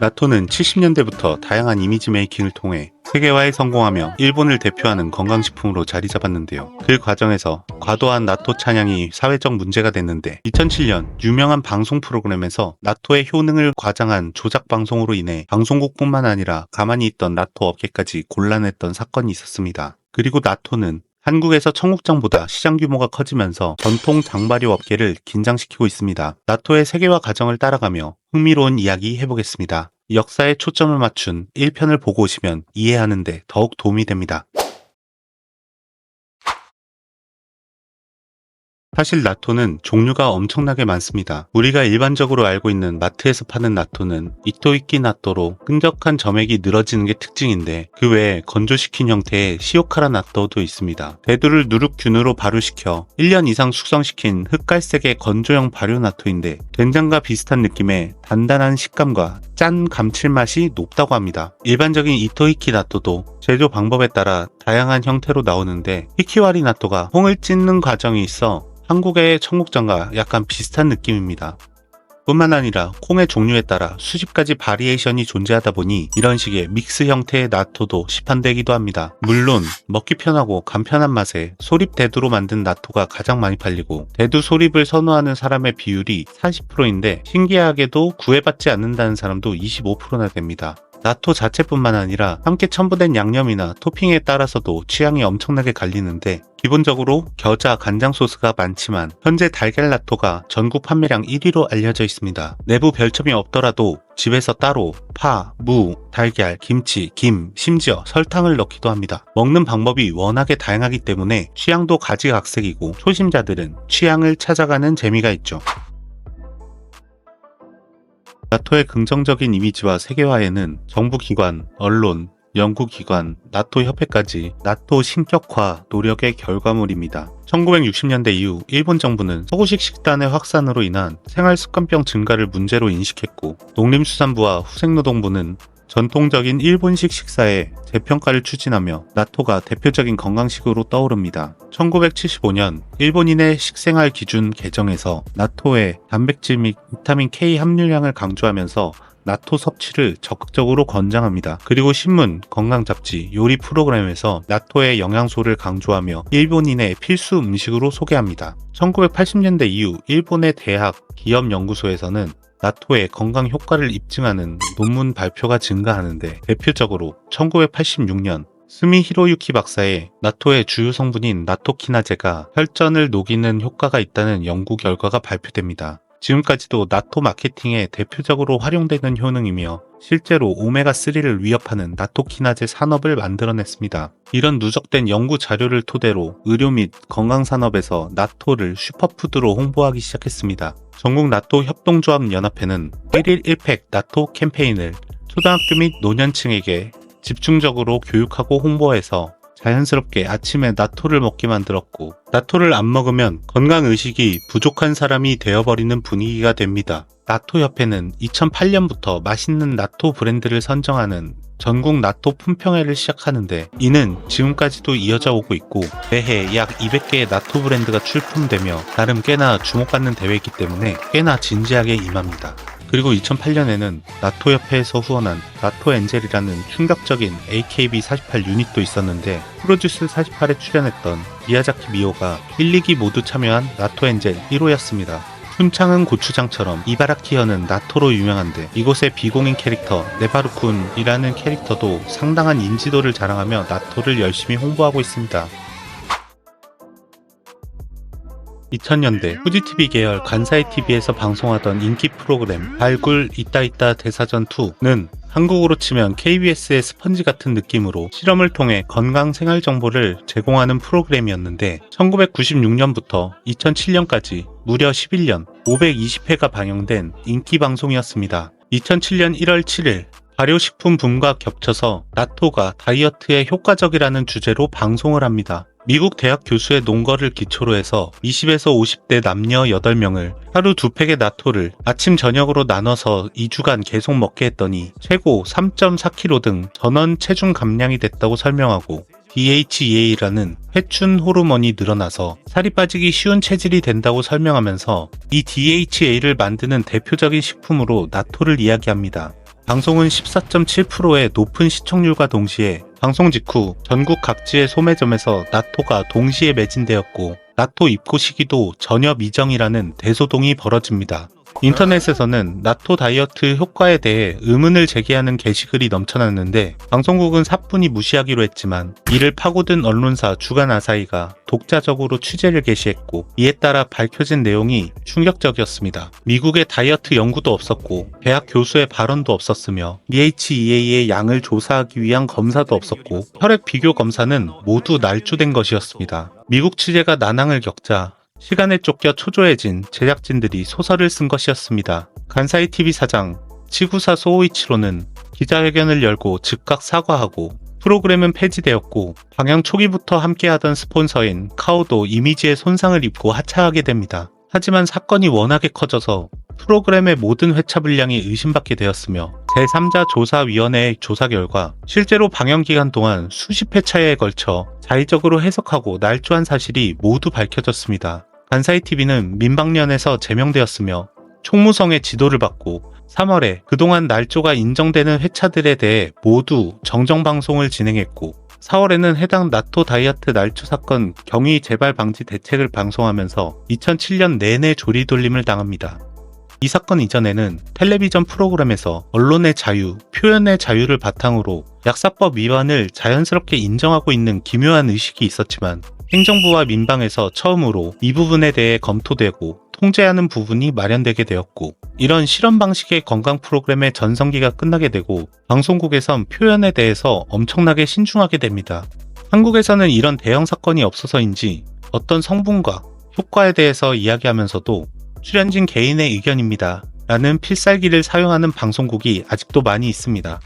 나토는 70년대부터 다양한 이미지 메이킹을 통해 세계화에 성공하며 일본을 대표하는 건강식품으로 자리 잡았는데요. 그 과정에서 과도한 나토 찬양이 사회적 문제가 됐는데 2007년 유명한 방송 프로그램에서 나토의 효능을 과장한 조작 방송으로 인해 방송국뿐만 아니라 가만히 있던 나토 업계까지 곤란했던 사건이 있었습니다. 그리고 나토는 한국에서 청국장보다 시장 규모가 커지면서 전통 장발효 업계를 긴장시키고 있습니다. 나토의 세계화 과정을 따라가며 흥미로운 이야기 해보겠습니다. 역사에 초점을 맞춘 1편을 보고 오시면 이해하는데 더욱 도움이 됩니다. 사실 나토는 종류가 엄청나게 많습니다. 우리가 일반적으로 알고 있는 마트에서 파는 나토는 이토이끼 나토로 끈적한 점액이 늘어지는 게 특징인데 그 외에 건조시킨 형태의 시오카라 나토도 있습니다. 대두를 누룩균으로 발효시켜 1년 이상 숙성시킨 흑갈색의 건조형 발효 나토인데 된장과 비슷한 느낌의 단단한 식감과 짠 감칠맛이 높다고 합니다. 일반적인 이토이키 나토도 제조 방법에 따라 다양한 형태로 나오는데 히키와리 나토가 홍을 찢는 과정이 있어 한국의 청국장과 약간 비슷한 느낌입니다. 뿐만 아니라 콩의 종류에 따라 수십 가지 바리에이션이 존재하다 보니 이런 식의 믹스 형태의 나토도 시판되기도 합니다. 물론 먹기 편하고 간편한 맛에 소립 대두로 만든 나토가 가장 많이 팔리고 대두 소립을 선호하는 사람의 비율이 40%인데 신기하게도 구애받지 않는다는 사람도 25%나 됩니다. 나토 자체뿐만 아니라 함께 첨부된 양념이나 토핑에 따라서도 취향이 엄청나게 갈리는데 기본적으로 겨자 간장 소스가 많지만 현재 달걀 나토가 전국 판매량 1위로 알려져 있습니다. 내부 별점이 없더라도 집에서 따로 파, 무, 달걀, 김치, 김, 심지어 설탕을 넣기도 합니다. 먹는 방법이 워낙에 다양하기 때문에 취향도 가지각색이고 초심자들은 취향을 찾아가는 재미가 있죠. 나토의 긍정적인 이미지와 세계화에는 정부기관, 언론, 연구기관, 나토 협회까지 나토 신격화 노력의 결과물입니다. 1960년대 이후 일본 정부는 서구식 식단의 확산으로 인한 생활 습관병 증가를 문제로 인식했고 농림수산부와 후생노동부는 전통적인 일본식 식사의 재평가를 추진하며 나토가 대표적인 건강식으로 떠오릅니다. 1975년 일본인의 식생활 기준 개정에서 나토의 단백질 및 비타민 K 함유량을 강조하면서 나토 섭취를 적극적으로 권장합니다. 그리고 신문, 건강 잡지, 요리 프로그램에서 나토의 영양소를 강조하며 일본인의 필수 음식으로 소개합니다. 1980년대 이후 일본의 대학, 기업 연구소에서는 나토의 건강 효과를 입증하는 논문 발표가 증가하는데 대표적으로 1986년 스미 히로유키 박사의 나토의 주요 성분인 나토키나제가 혈전을 녹이는 효과가 있다는 연구 결과가 발표됩니다. 지금까지도 나토 마케팅에 대표적으로 활용되는 효능이며 실제로 오메가3를 위협하는 나토키나제 산업을 만들어냈습니다. 이런 누적된 연구 자료를 토대로 의료 및 건강산업에서 나토를 슈퍼푸드로 홍보하기 시작했습니다. 전국 나토 협동조합 연합회는 1일 1팩 나토 캠페인을 초등학교 및 노년층에게 집중적으로 교육하고 홍보해서 자연스럽게 아침에 나토를 먹게 만들었고 나토를 안 먹으면 건강 의식이 부족한 사람이 되어버리는 분위기가 됩니다. 나토 협회는 2008년부터 맛있는 나토 브랜드를 선정하는 전국 나토 품평회를 시작하는데 이는 지금까지도 이어져 오고 있고 매해 약 200개의 나토 브랜드가 출품되며 나름 꽤나 주목받는 대회이기 때문에 꽤나 진지하게 임합니다. 그리고 2008년에는 나토협회에서 후원한 나토엔젤이라는 충격적인 AKB48 유닛도 있었는데 프로듀스 48에 출연했던 미야자키 미오가 1, 2기 모두 참여한 나토엔젤 1호였습니다. 훈창은 고추장처럼 이바라키현은 나토로 유명한데 이곳의 비공인 캐릭터 네바루쿤이라는 캐릭터도 상당한 인지도를 자랑하며 나토를 열심히 홍보하고 있습니다. 2000년대 후지TV 계열 간사이 TV에서 방송하던 인기 프로그램 발굴 있다 있다 대사전 2는 한국으로 치면 KBS의 스펀지 같은 느낌으로 실험을 통해 건강 생활 정보를 제공하는 프로그램이었는데 1996년부터 2007년까지 무려 11년 520회가 방영된 인기 방송이었습니다. 2007년 1월 7일 발효식품 붐과 겹쳐서 나토가 다이어트에 효과적이라는 주제로 방송을 합니다. 미국 대학 교수의 논거를 기초로 해서 20에서 50대 남녀 8명을 하루 두 팩의 나토를 아침 저녁으로 나눠서 2주간 계속 먹게 했더니 최고 3.4kg 등 전원 체중 감량이 됐다고 설명하고 DHEA라는 회춘 호르몬이 늘어나서 살이 빠지기 쉬운 체질이 된다고 설명하면서 이 DHA를 만드는 대표적인 식품으로 나토를 이야기합니다. 방송은 14.7%의 높은 시청률과 동시에 방송 직후 전국 각지의 소매점에서 나토가 동시에 매진되었고 나토 입고 시기도 전혀 미정이라는 대소동이 벌어집니다. 인터넷에서는 나토 다이어트 효과에 대해 의문을 제기하는 게시글이 넘쳐났는데 방송국은 사뿐히 무시하기로 했지만 이를 파고든 언론사 주간 아사히가 독자적으로 취재를 개시했고 이에 따라 밝혀진 내용이 충격적이었습니다. 미국의 다이어트 연구도 없었고 대학 교수의 발언도 없었으며 DHEA의 양을 조사하기 위한 검사도 없었고 혈액 비교 검사는 모두 날조된 것이었습니다. 미국 취재가 난항을 겪자 시간에 쫓겨 초조해진 제작진들이 소설을 쓴 것이었습니다. 간사이 TV 사장 치구사 소오이치로는 기자회견을 열고 즉각 사과하고 프로그램은 폐지되었고 방영 초기부터 함께하던 스폰서인 카오도 이미지에 손상을 입고 하차하게 됩니다. 하지만 사건이 워낙에 커져서 프로그램의 모든 회차 분량이 의심받게 되었으며 제3자 조사위원회의 조사 결과 실제로 방영 기간 동안 수십 회차에 걸쳐 자의적으로 해석하고 날조한 사실이 모두 밝혀졌습니다. 간사이 TV는 민방련에서 제명되었으며 총무성의 지도를 받고 3월에 그동안 날조가 인정되는 회차들에 대해 모두 정정방송을 진행했고 4월에는 해당 나토 다이어트 날조 사건 경위 재발 방지 대책을 방송하면서 2007년 내내 조리돌림을 당합니다. 이 사건 이전에는 텔레비전 프로그램에서 언론의 자유, 표현의 자유를 바탕으로 약사법 위반을 자연스럽게 인정하고 있는 기묘한 의식이 있었지만 행정부와 민방에서 처음으로 이 부분에 대해 검토되고 통제하는 부분이 마련되게 되었고 이런 실험 방식의 건강 프로그램의 전성기가 끝나게 되고 방송국에선 표현에 대해서 엄청나게 신중하게 됩니다. 한국에서는 이런 대형 사건이 없어서인지 어떤 성분과 효과에 대해서 이야기하면서도 출연진 개인의 의견입니다. 라는 필살기를 사용하는 방송국이 아직도 많이 있습니다.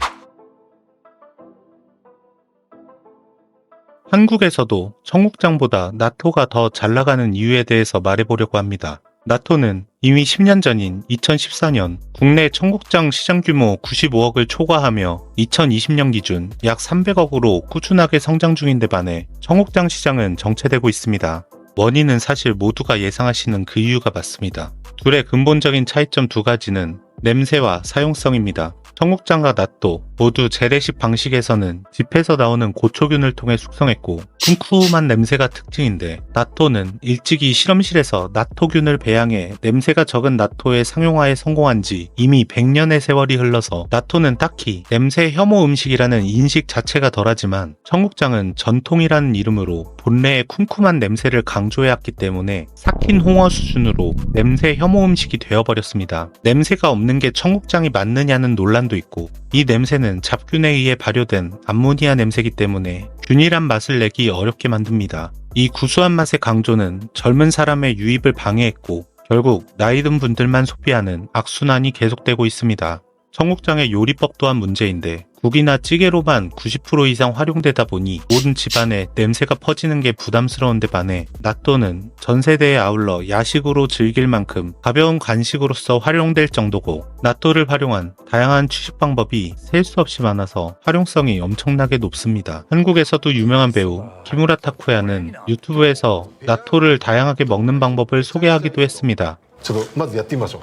한국에서도 청국장보다 나토가 더 잘 나가는 이유에 대해서 말해보려고 합니다. 나토는 이미 10년 전인 2014년 국내 청국장 시장 규모 95억을 초과하며 2020년 기준 약 300억으로 꾸준하게 성장 중인데 반해 청국장 시장은 정체되고 있습니다. 원인은 사실 모두가 예상하시는 그 이유가 맞습니다. 둘의 근본적인 차이점 두 가지는 냄새와 사용성입니다. 청국장과 낫또 모두 재래식 방식에서는 짚에서 나오는 고초균을 통해 숙성했고 쿰쿰한 냄새가 특징인데 나토는 일찍이 실험실에서 나토균을 배양해 냄새가 적은 나토의 상용화에 성공한 지 이미 100년의 세월이 흘러서 나토는 딱히 냄새 혐오 음식이라는 인식 자체가 덜하지만 청국장은 전통이라는 이름으로 본래의 쿰쿰한 냄새를 강조해왔기 때문에 삭힌 홍어 수준으로 냄새 혐오 음식이 되어버렸습니다. 냄새가 없는 게 청국장이 맞느냐는 논란도 있고 이 냄새는 잡균에 의해 발효된 암모니아 냄새이기 때문에 균일한 맛을 내기 어렵게 만듭니다. 이 구수한 맛의 강조는 젊은 사람의 유입을 방해했고 결국 나이 든 분들만 소비하는 악순환이 계속되고 있습니다. 청국장의 요리법 또한 문제인데 국이나 찌개로만 90% 이상 활용되다 보니 모든 집안에 냄새가 퍼지는 게 부담스러운데 반해 낫또는 전 세대에 아울러 야식으로 즐길 만큼 가벼운 간식으로서 활용될 정도고 낫또를 활용한 다양한 취식 방법이 셀 수 없이 많아서 활용성이 엄청나게 높습니다. 한국에서도 유명한 배우 키무라 타쿠야는 유튜브에서 낫또를 다양하게 먹는 방법을 소개하기도 했습니다. 저거 맛 야띠 마죠.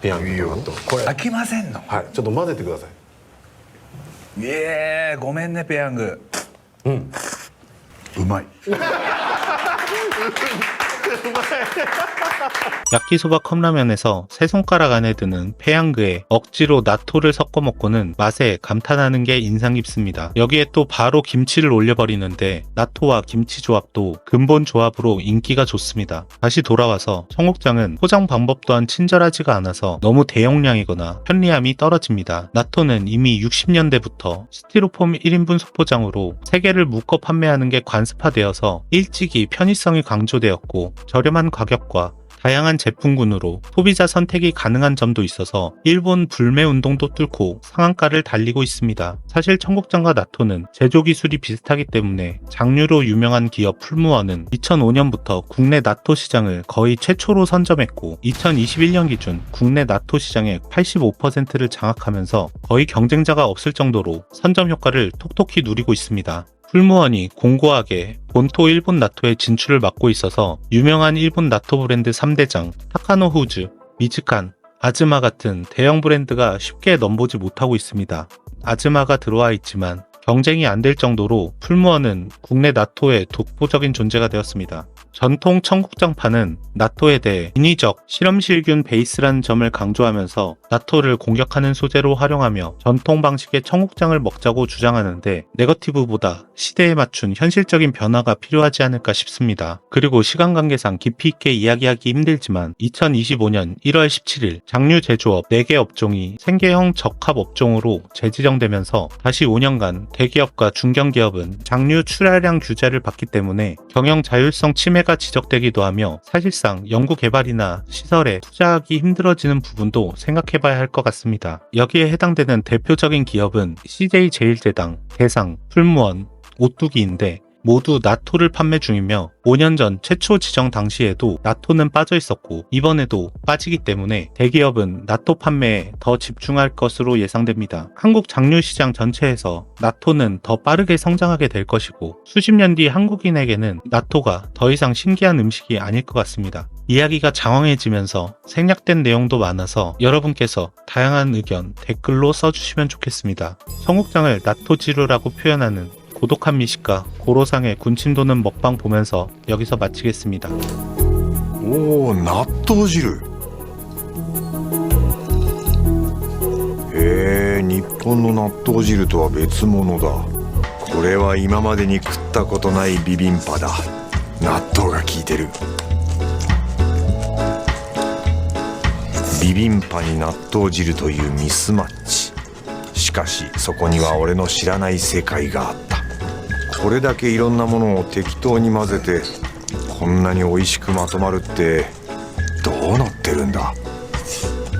ペヤングと納豆これ。飽きませんの？はい。ちょっと混ぜてください。ええごめんねペヤング。うん。うまい 야끼소바 컵라면에서 세 손가락 안에 드는 페양그에 억지로 나토를 섞어 먹고는 맛에 감탄하는 게 인상 깊습니다. 여기에 또 바로 김치를 올려버리는데 나토와 김치 조합도 근본 조합으로 인기가 좋습니다. 다시 돌아와서 청국장은 포장 방법 또한 친절하지가 않아서 너무 대용량이거나 편리함이 떨어집니다. 나토는 이미 60년대부터 스티로폼 1인분 소포장으로 3개를 묶어 판매하는 게 관습화되어서 일찍이 편의성이 강조되었고 저렴한 가격과 다양한 제품군으로 소비자 선택이 가능한 점도 있어서 일본 불매 운동도 뚫고 상한가를 달리고 있습니다. 사실 청국장과 나토는 제조 기술이 비슷하기 때문에 장류로 유명한 기업 풀무원은 2005년부터 국내 나토 시장을 거의 최초로 선점했고 2021년 기준 국내 나토 시장의 85%를 장악하면서 거의 경쟁자가 없을 정도로 선점 효과를 톡톡히 누리고 있습니다. 풀무원이 공고하게 본토 일본 나토의 진출을 막고 있어서 유명한 일본 나토 브랜드 3대장 타카노 후즈, 미즈칸, 아즈마 같은 대형 브랜드가 쉽게 넘보지 못하고 있습니다. 아즈마가 들어와 있지만 경쟁이 안 될 정도로 풀무원은 국내 나토의 독보적인 존재가 되었습니다. 전통 청국장파는 나토에 대해 인위적 실험실균 베이스라는 점을 강조하면서 나토를 공격하는 소재로 활용하며 전통 방식의 청국장을 먹자고 주장하는데 네거티브보다 시대에 맞춘 현실적인 변화가 필요하지 않을까 싶습니다. 그리고 시간 관계상 깊이 있게 이야기하기 힘들지만 2025년 1월 17일 장류 제조업 4개 업종이 생계형 적합 업종으로 재지정되면서 다시 5년간 대기업과 중견기업은 장류 출하량 규제를 받기 때문에 경영 자율성 침해가 지적되기도 하며 사실상 연구 개발이나 시설에 투자하기 힘들어지는 부분도 생각해봐야 할 것 같습니다. 여기에 해당되는 대표적인 기업은 CJ 제일제당, 대상, 풀무원, 오뚜기인데 모두 나토를 판매 중이며 5년 전 최초 지정 당시에도 나토는 빠져 있었고 이번에도 빠지기 때문에 대기업은 나토 판매에 더 집중할 것으로 예상됩니다. 한국 장류 시장 전체에서 나토는 더 빠르게 성장하게 될 것이고 수십 년 뒤 한국인에게는 나토가 더 이상 신기한 음식이 아닐 것 같습니다. 이야기가 장황해지면서 생략된 내용도 많아서 여러분께서 다양한 의견 댓글로 써주시면 좋겠습니다. 청국장을 나토 지루라고 표현하는 고독한 미식가 고로상의 군침 도는 먹방 보면서 여기서 마치겠습니다. おお納豆汁へえ日本の納豆汁とは別物だこれは今までに食ったことないビビンパだ納豆が効いてるビビンパに納豆汁というミスマッチしかしそこには俺の知らない世界があった たこれだけいろんなものを適当に混ぜてこんなに美味しくまとまるってどうなってるんだ?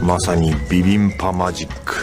まさにビビンパマジック。